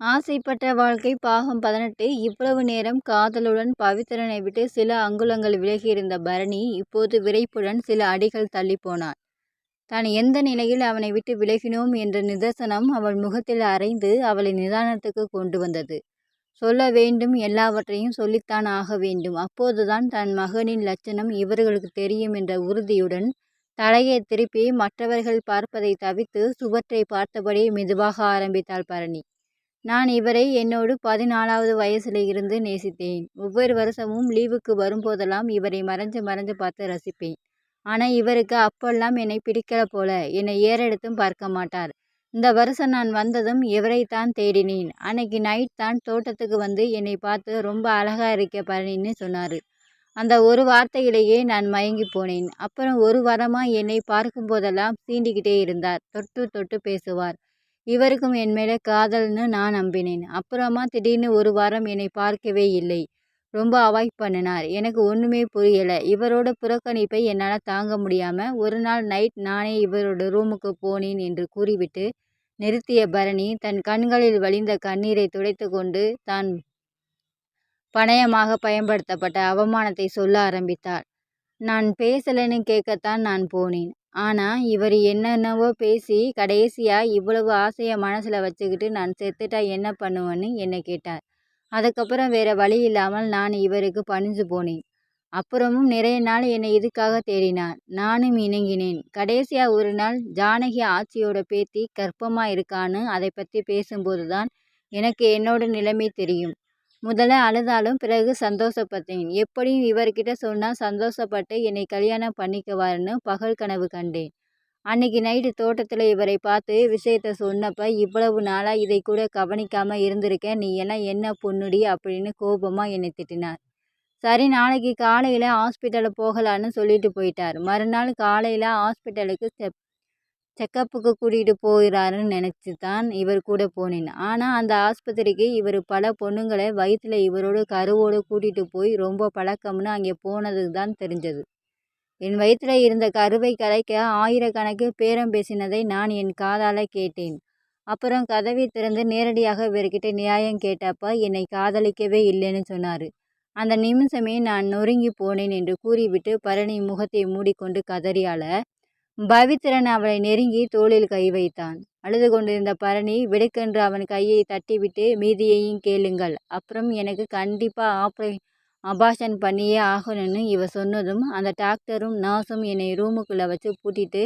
ஆசைப்பட்ட வாழ்க்கை பாகம் பதினெட்டு. இவ்வளவு நேரம் காதலுடன் பவித்திரனை விட்டு சில அங்குலங்கள் விலகியிருந்த பரணி இப்போது விரைப்புடன் சில அடிகள் தள்ளி போனாள். தான் எந்த நிலையில் அவனை விட்டு விலகினோம்? என்ற நிதர்சனம் அவள் முகத்தில் அரைந்து அவளை நிதானத்துக்கு கொண்டு வந்தது. சொல்ல வேண்டும் எல்லாவற்றையும் சொல்லித்தான் ஆக வேண்டும். அப்போதுதான் தன் மகனின் லட்சணம் இவர்களுக்கு தெரியும் என்ற உறுதியுடன் தலையை திருப்பி மற்றவர்கள் பார்ப்பதை தவிர்த்து சுவற்றை பார்த்தபடி மெதுவாக ஆரம்பித்தாள் பரணி. நான் இவரை என்னோடு பதினாலாவது வயசுல இருந்து நேசித்தேன். ஒவ்வொரு வருஷமும் லீவுக்கு வரும்போதெல்லாம் இவரை மறைஞ்சு மறைஞ்சு பார்த்து ரசிப்பேன். ஆனால் இவருக்கு அப்பெல்லாம் என்னை பிடிக்கல போல என்னை ஏறெடுத்தும் பார்க்க மாட்டார். இந்த வருஷம் நான் வந்ததும் இவரைத்தான் தேடினேன். அன்னைக்கு நைட் தான் தோட்டத்துக்கு வந்து என்னை பார்த்து ரொம்ப அழகாக இருக்க பழனின்னு சொன்னார். அந்த ஒரு வார்த்தையிலேயே நான் மயங்கி போனேன். அப்புறம் ஒரு வாரமாக என்னை பார்க்கும் போதெல்லாம் சீண்டிக்கிட்டே இருந்தார். தொட்டு தொட்டு பேசுவார். இவருக்கும் என் மேலே காதல்னு நான் நம்பினேன். அப்புறமா திடீர்னு ஒரு வாரம் என்னை பார்க்கவே இல்லை. ரொம்ப அவாய்ட் பண்ணினார். எனக்கு ஒன்றுமே புரியலை. இவரோட புறக்கணிப்பை என்னால் தாங்க முடியாமல் ஒரு நாள் நைட் நானே இவரோட ரூமுக்கு போனேன் என்று கூறிவிட்டு நிறுத்திய பரணி தன் கண்களில் வழிந்த கண்ணீரை துடைத்து கொண்டு தான் பணயமாக பயன்படுத்தப்பட்ட அவமானத்தை சொல்ல ஆரம்பித்தார். நான் பேசலைன்னு கேட்கத்தான் நான் போனேன். ஆனால் இவர் என்னென்னவோ பேசி கடைசியாக இவ்வளவு ஆசையை மனசில் வச்சுக்கிட்டு நான் செத்துட்டா என்ன பண்ணுவேன்னு என்னை கேட்டார். அதுக்கப்புறம் வேறு வழி இல்லாமல் நான் இவருக்கு பணிஞ்சு போனேன். அப்புறமும் நிறைய நாள் என்னை இதுக்காக தேடினார். நானும் இணங்கினேன். கடைசியாக ஒரு நாள் ஜானகி ஆட்சியோட பேத்தி கர்ப்பமாக இருக்கான்னு அதை பற்றி பேசும்போது தான் எனக்கு என்னோட நிலைமை தெரியும். முதல்ல அழுதாலும் பிறகு சந்தோஷப்பட்டேன் எப்படியும் இவர்கிட்ட சொன்னால் சந்தோஷப்பட்டு என்னை கல்யாணம் பண்ணிக்குவாருன்னு பகல் கனவு கண்டேன். அன்னைக்கு நைட்டு தோட்டத்தில் இவரை பார்த்து விஷயத்த சொன்னப்ப இவ்வளவு நாளாக இதை கூட கவனிக்காமல் இருந்திருக்கேன் நீ எல்லாம் என்ன பொண்ணுடி? அப்படின்னு கோபமாக என்னை திட்டினார். சரி நாளைக்கு காலையில் ஹாஸ்பிட்டலில் போகலான்னு சொல்லிட்டு போயிட்டார். மறுநாள் காலையில் ஹாஸ்பிட்டலுக்கு செப் செக்கப்புக்கு கூட்டிகிட்டு போகிறாருன்னு நினச்சி தான் இவர் கூட போனேன். ஆனால் அந்த ஆஸ்பத்திரிக்கு இவர் பல பொண்ணுங்களை வயிற்றில் இவரோட கருவோடு கூட்டிகிட்டு போய் ரொம்ப பழக்கம்னு அங்கே போனது தான் தெரிஞ்சது. என் வயிற்றில் இருந்த கருவை கலைக்க ஆயிரக்கணக்கில் பேரம் பேசினதை நான் என் காதால் கேட்டேன். அப்புறம் கதவை திறந்து நேரடியாக இவர்கிட்ட நியாயம் கேட்டப்ப என்னை காதலிக்கவே இல்லைன்னு சொன்னார். அந்த நிமிஷமே நான் நொறுங்கி போனேன் என்று கூறிவிட்டு பரணி முகத்தை மூடிக்கொண்டு கதறியால பவித்திரன் அவளை நெருங்கி தோளில் கை வைத்தான். அழுது கொண்டிருந்த பரணி விடுக்கென்று அவன் கையை தட்டிவிட்டு மீதியையும் கேளுங்கள். அப்புறம் எனக்கு கண்டிப்பாக ஆப்ரே அபாஷன் பண்ணியே ஆகணும்னு இவ சொன்னதும் அந்த டாக்டரும் நர்ஸும் என்னை ரூமுக்குள்ளே வச்சு பூட்டிட்டு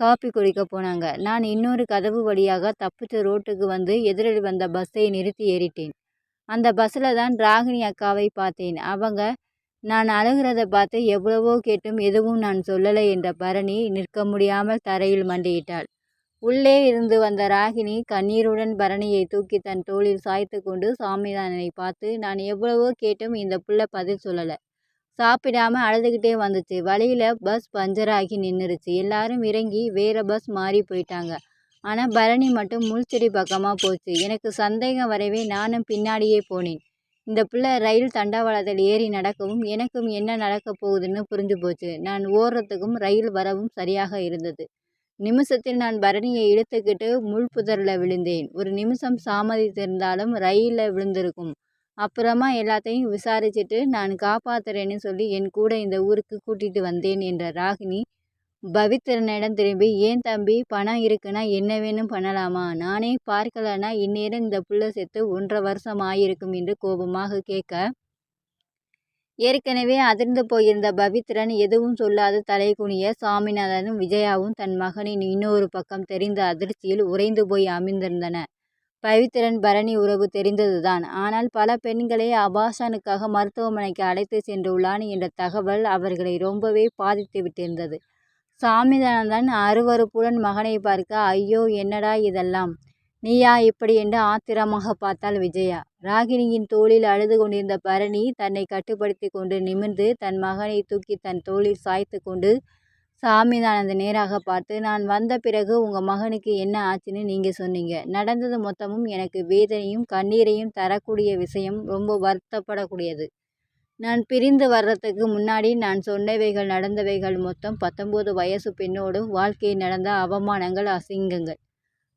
காப்பி குடிக்க போனாங்க. நான் இன்னொரு கதவு வழியாக தப்பிச்சு ரோட்டுக்கு வந்து எதிரில் வந்த பஸ்ஸை நிறுத்தி ஏறிட்டேன். அந்த பஸ்ஸில் தான் ராகினி அக்காவை பார்த்தேன். அவங்க நான் அழுகிறத பார்த்து எவ்வளவோ கேட்டும் எதுவும் நான் சொல்லலை என்ற பரணி நிற்க முடியாமல் தரையில் மண்டியிட்டாள். உள்ளே இருந்து வந்த ராகினி கண்ணீருடன் பரணியை தூக்கி தன் தோளில் சாய்த்து கொண்டு சாமிதானனை பார்த்து நான் எவ்வளவோ கேட்டும் இந்த புள்ள பதில் சொல்லலை. சாப்பிடாம அழுதுகிட்டே வந்துச்சு. வழியில் பஸ் பஞ்சராகி நின்றுருச்சு எல்லாரும் இறங்கி வேற பஸ் மாறி போயிட்டாங்க. ஆனால் பரணி மட்டும் முள்செடி பக்கமாக போச்சு. எனக்கு சந்தேகம் வரவே நானும் பின்னாடியே போனேன். இந்த பிள்ளை ரயில் தண்டவாளத்தில் ஏறி நடக்கவும் எனக்கும் என்ன நடக்கப் போகுதுன்னு புரிஞ்சு போச்சு. நான் ஓடுறதுக்கும் ரயில் வரவும் சரியாக இருந்தது. நிமிஷத்தில் நான் பரணியை இழுத்துக்கிட்டு முள் புதரில் விழுந்தேன். ஒரு நிமிஷம் சாமதித்திருந்தாலும் ரயிலில் விழுந்திருக்கும். அப்புறமா எல்லாத்தையும் விசாரிச்சுட்டு நான் காப்பாத்துறேன்னு சொல்லி என் கூட இந்த ஊருக்கு கூட்டிகிட்டு வந்தேன் என்ற ராகினி பவித்திரனிடம் திரும்பி ஏன் தம்பி பணம் இருக்குன்னா என்ன வேணும் பண்ணலாமா? நானே பார்க்கலன்னா இந்நேரம் இந்த புள்ள செத்து ஒன்றரை வருஷம் ஆயிருக்கும் என்று கோபமாக கேட்க. ஏற்கனவே அதிர்ந்து போயிருந்த பவித்ரன் எதுவும் சொல்லாது தலை குனிய சாமிநாதனும் விஜயாவும் தன் மகனின் இன்னொரு பக்கம் தெரிந்த அதிர்ச்சியில் உறைந்து போய் அமைந்திருந்தன பவித்ரன் பரணி உறவு தெரிந்ததுதான். ஆனால் பல பெண்களை அபாஷனுக்காக மருத்துவமனைக்கு அழைத்து சென்றுள்ளான் என்ற தகவல் அவர்களை ரொம்பவே பாதித்து விட்டிருந்தது. சாமிதானந்தன் அருவருப்புடன் மகனை பார்க்க ஐயோ என்னடா இதெல்லாம்? நீயா இப்படி? என்று ஆத்திரமாக பார்த்தாள் விஜயா. ராகினியின் தோளில் அழுது கொண்டிருந்த பரணி தன்னை கட்டுப்படுத்தி கொண்டு நிமிர்ந்து தன் மகனை தூக்கி தன் தோளில் சாய்த்து கொண்டு சாமிதானந்த நேராக பார்த்து நான் வந்த பிறகு உங்கள் மகனுக்கு என்ன ஆச்சுன்னு நீங்கள் சொன்னீங்க. நடந்தது மொத்தமும் எனக்கு வேதனையும் கண்ணீரையும் தரக்கூடிய விஷயம் ரொம்ப வருத்தப்படக்கூடியது. நான் பிரிந்து வர்றதுக்கு முன்னாடி நான் சொன்னவைகள் நடந்தவைகள் மொத்தம் பத்தொம்போது வயசு பெண்ணோடு வாழ்க்கையில் நடந்த அவமானங்கள் அசிங்கங்கள்.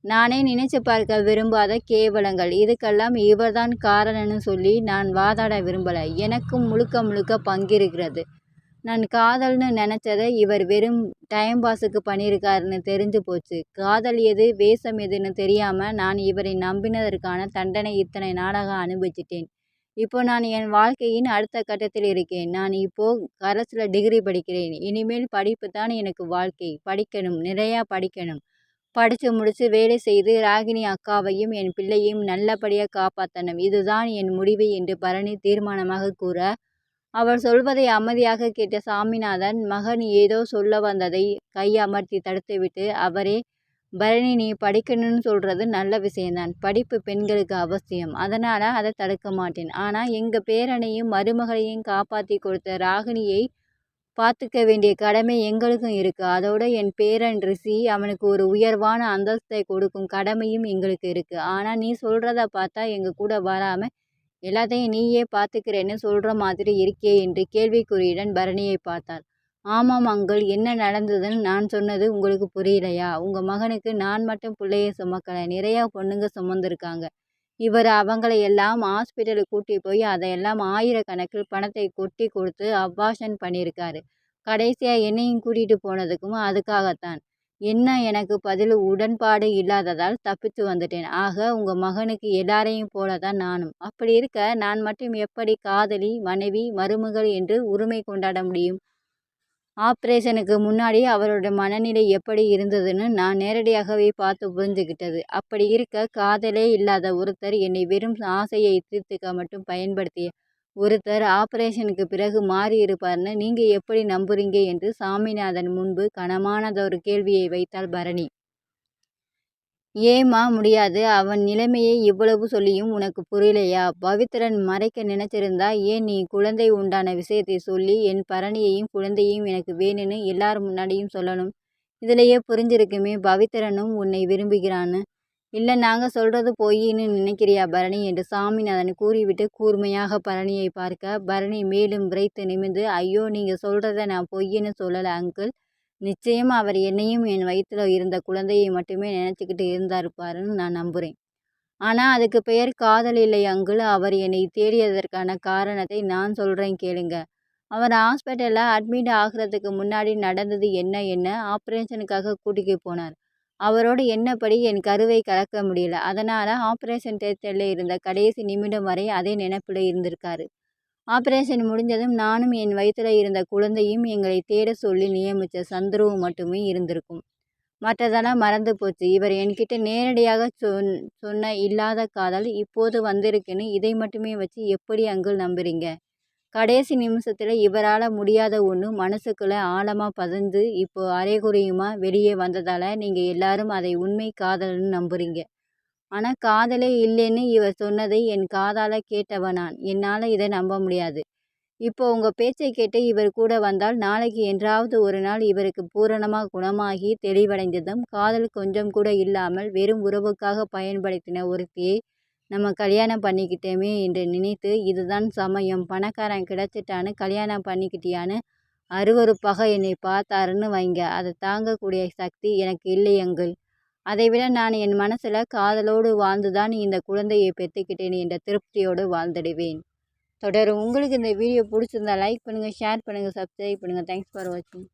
நானே நினைச்சு பார்க்க விரும்பாத கேவலங்கள். இதுக்கெல்லாம் இவர்தான் காரணம்னு சொல்லி நான் வாதாட விரும்பலை. எனக்கும் முழுக்க முழுக்க பங்கிருக்கிறது. நான் காதல்னு நினச்சதை இவர் வெறும் டைம் பாஸுக்கு பண்ணியிருக்காருன்னு தெரிஞ்சு போச்சு. காதல் எது வேஷம் எதுன்னு தெரியாமல் நான் இவரை நம்பினதற்கான தண்டனை இத்தனை நாடகம் அனுபவிச்சிட்டேன். இப்போ நான் என் வாழ்க்கையின் அடுத்த கட்டத்தில் இருக்கேன். நான் இப்போ அரசில் டிகிரி படிக்கிறேன். இனிமேல் படிப்பு தான் எனக்கு வாழ்க்கை. படிக்கணும். நிறையா படிக்கணும். படித்து முடித்து வேலை செய்து ராகினி அக்காவையும் என் பிள்ளையும் நல்லபடியாக காப்பாற்றணும் இதுதான் என் முடிவு என்று பரணி தீர்மானமாக கூற அவள் சொல்வதை அமைதியாக கேட்ட சாமிநாதன் மகன் ஏதோ சொல்ல வந்ததை கை அமர்த்தி தடுத்துவிட்டு அவரே பரணி நீ படிக்கணும்னு சொல்கிறது நல்ல விஷயம்தான். படிப்பு பெண்களுக்கு அவசியம். அதனால் அதை தடுக்க மாட்டேன். ஆனால் எங்கள் பேரனையும் மருமகளையும் காப்பாற்றி கொடுத்த ராகினியை பார்த்துக்க வேண்டிய கடமை எங்களுக்கும் இருக்குது அதோட என் பேரன் ரிஷி அவனுக்கு ஒரு உயர்வான அந்தஸ்தை கொடுக்கும் கடமையும் எங்களுக்கு இருக்குது ஆனால் நீ சொல்கிறத பார்த்தா எங்கள் கூட வராமல் எல்லாத்தையும் நீயே பார்த்துக்கிறேன்னு சொல்கிற மாதிரி இருக்கே என்று கேள்விக்குறியுடன் பரணியை பார்த்தார் ஆமாம் அங்கிள் என்ன நடந்ததுன்னு நான் சொன்னது உங்களுக்கு புரியலையா? உங்கள் மகனுக்கு நான் மட்டும் பிள்ளைய சுமக்கலை நிறையா பொண்ணுங்க சுமந்துருக்காங்க. இவர் அவங்களை எல்லாம் ஹாஸ்பிட்டலுக்கு கூட்டி போய் அதையெல்லாம் ஆயிரக்கணக்கில் பணத்தை கொட்டி கொடுத்து அபாஷன் பண்ணியிருக்காரு. கடைசியாக என்னையும் கூட்டிகிட்டு போனதுக்கும் அதுக்காகத்தான். என்ன எனக்கு பதில் உடன்பாடு இல்லாததால் தப்பித்து வந்துட்டேன். ஆக உங்கள் மகனுக்கு எல்லாரையும் போல தான் நானும். அப்படி இருக்க நான் மட்டும் எப்படி காதலி மனைவி மருமகள் என்று உரிமை கொண்டாட முடியும்? ஆப்ரேஷனுக்கு முன்னாடி அவரோட மனநிலை எப்படி இருந்ததுன்னு நான் நேரடியாகவே பார்த்து புரிஞ்சுக்கிட்டது அப்படி இருக்க காதலே இல்லாத ஒருத்தர் என்னை வெறும் ஆசையை தீர்த்துக்க மட்டும் பயன்படுத்திய ஒருத்தர் ஆப்ரேஷனுக்கு பிறகு மாறியிருப்பார்னு நீங்கள் எப்படி நம்புறீங்க என்று சாமிநாதன் முன்பு கனமானதொரு கேள்வியை வைத்தாள் பரணி. ஏம்மா முடியாது? அவன் நிலைமையை இவ்வளவு சொல்லியும் உனக்கு புரியலையா? பவித்ரன் மறைக்க நினைச்சிருந்தா ஏன் நீ குழந்தை உண்டான விஷயத்தை சொல்லி என் பரணியையும் குழந்தையும் எனக்கு வேணும்னு எல்லார் முன்னாடியும் சொல்லணும்? இதிலேயே புரிஞ்சிருக்குமே பவித்ரனும் உன்னை விரும்புகிறான்னு. இல்லை நாங்கள் சொல்கிறது பொய்ன்னு நினைக்கிறியா பரணி? என்று சாமிநாதன் கூறிவிட்டு கூர்மையாக பரணியை பார்க்க பரணி மேலும் விரைத்து நிமிர்ந்து ஐயோ நீங்கள் சொல்கிறத நான் பொய்ன்னு சொல்லலை அங்கிள். நிச்சயம் அவர் என்னையும் என் வயிற்றில் இருந்த குழந்தையை மட்டுமே நினச்சிக்கிட்டு இருந்தாருப்பாருன்னு நான் நம்புகிறேன் ஆனால் அதுக்கு பெயர் காதல் இல்லை அங்குள் அவர் என்னை தேடியதற்கான காரணத்தை நான் சொல்கிறேன் கேளுங்க. அவர் ஹாஸ்பிட்டலில் அட்மிட் ஆகிறதுக்கு முன்னாடி நடந்தது என்ன என்ன? ஆப்ரேஷனுக்காக கூட்டிகிட்டு போனார். அவரோட என்னப்படி என் கருவை கலக்க முடியல. அதனால் ஆப்ரேஷன் தேட்டரில் இருந்த கடைசி நிமிடம் வரை அதே நினைப்பில் இருந்திருக்காரு. ஆப்ரேஷன் முடிஞ்சதும் நானும் என் வயிற்றில் இருந்த குழந்தையும் எங்களை தேட சொல்லி நியமித்த சந்துருவும் மட்டுமே இருந்திருக்கும். மற்றதெல்லாம் மறந்து போச்சு. இவர் என்கிட்ட நேரடியாக சொன் சொன்ன இல்லாத காதல் இப்போது வந்திருக்குன்னு இதை மட்டுமே வச்சு எப்படி அங்குள் நம்புறீங்க? கடைசி நிமிஷத்தில் இவரால் முடியாத ஒன்று மனசுக்குள்ளே ஆழமாக பதிந்து இப்போ அரைகுறையுமா வெளியே வந்ததால் நீங்கள் எல்லாரும் அதை உண்மை காதல்னு நம்புறீங்க. ஆனால் காதலே இல்லைன்னு இவர் சொன்னதை என் காதால் கேட்டவன் நான். என்னால் இதை நம்ப முடியாது. இப்போ உங்கள் பேச்சை கேட்டு இவர் கூட வந்தால் நாளைக்கு என்றாவது ஒரு நாள் இவருக்கு பூரணமாக குணமாகி தெளிவடைந்ததும் காதல் கொஞ்சம் கூட இல்லாமல் வெறும் உறவுக்காக பயன்படுத்தின ஒருத்தியை நம்ம கல்யாணம் பண்ணிக்கிட்டோமே என்று நினைத்து இதுதான் சமயம் பணக்காரன் கிடச்சிட்டான்னு கல்யாணம் பண்ணிக்கிட்டியான்னு அருவறுப்பாக என்னை பார்த்தாருன்னு வைங்க. அதை தாங்கக்கூடிய சக்தி எனக்கு இல்லை எங்கள் அதைவிட நான் என் மனசில் காதலோடு வாழ்ந்துதான் இந்த குழந்தையை பெற்றுக்கிட்டேன் என்ற திருப்தியோடு வாழ்ந்துடுவேன். தொடரும். உங்களுக்கு இந்த வீடியோ பிடிச்சிருந்தா லைக் பண்ணுங்கள் ஷேர் பண்ணுங்கள் சப்ஸ்கிரைப் பண்ணுங்கள் தேங்க்ஸ் ஃபார் வாட்சிங்